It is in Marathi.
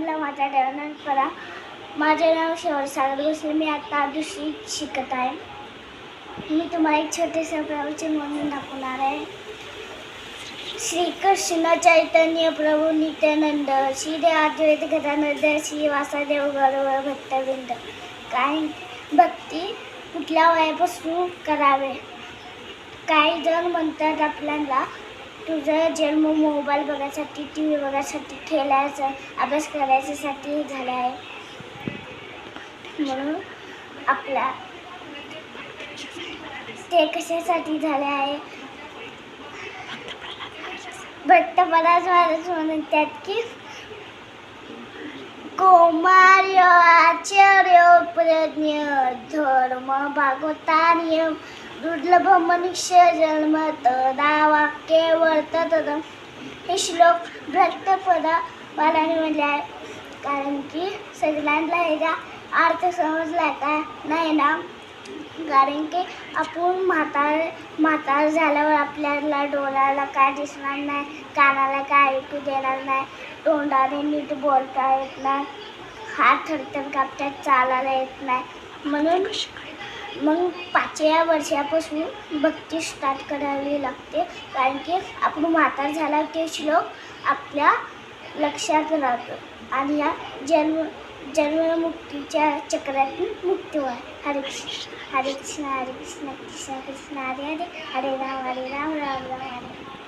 सर्वांना माझा डरणार करा माझे नाव शेवट सागर गोसले मी आता दुसरी शिकत आहे. मी तुम्हाला एक छोटेसे प्रवचन म्हणून दाखवणार आहे. श्रीकृष्ण चैतन्य प्रभू नित्यानंद श्री अद्वैत गदानंद श्री वासादेव गौरव भक्तविंद. काय भक्ती कुठल्या वयापासून करावे? काही जण म्हणतात आपल्याला तुझा जन्म मोबाईल बघायसाठी टी व्ही बघायसाठी खेळायचा अभ्यास करायच्यासाठी झाला आहे. म्हणून आपला ते कशासाठी झाले आहे? भट्ट पदार्थ महाराज म्हणतात की कौमार्य आचार्य प्रज्ञ धर्म भागवतार्य दुर्लभ मनुष्य जन्म तदा वाक्य वर्तत हे श्लोक भक्तपदा बालाने म्हणले आहे. कारण की सगळ्यांना ह्याचा अर्थ समजला का नाही ना? कारण की आपण म्हातार म्हातार झाल्यावर आपल्याला डोळ्याला काय दिसणार नाही कानाला काय ऐकू देणार नाही तोंडाने नीट बोलता येत नाही हात थरथर कापतात चालायला येत नाही. म्हणून मग पाचव्या वर्षापासून भक्ती स्टार्ट करावी लागते. कारण की आपण म्हातार झाला ते श्लोक आपल्या लक्षात राहतो. आणि या जन्म जन्ममुक्तीच्या चक्रातून मुक्ती व्हा. हरे कृष्ण हरे कृष्ण हरे कृष्ण कृष्ण कृष्ण हरे हरे. हरे राम हरे राम राम राम हरे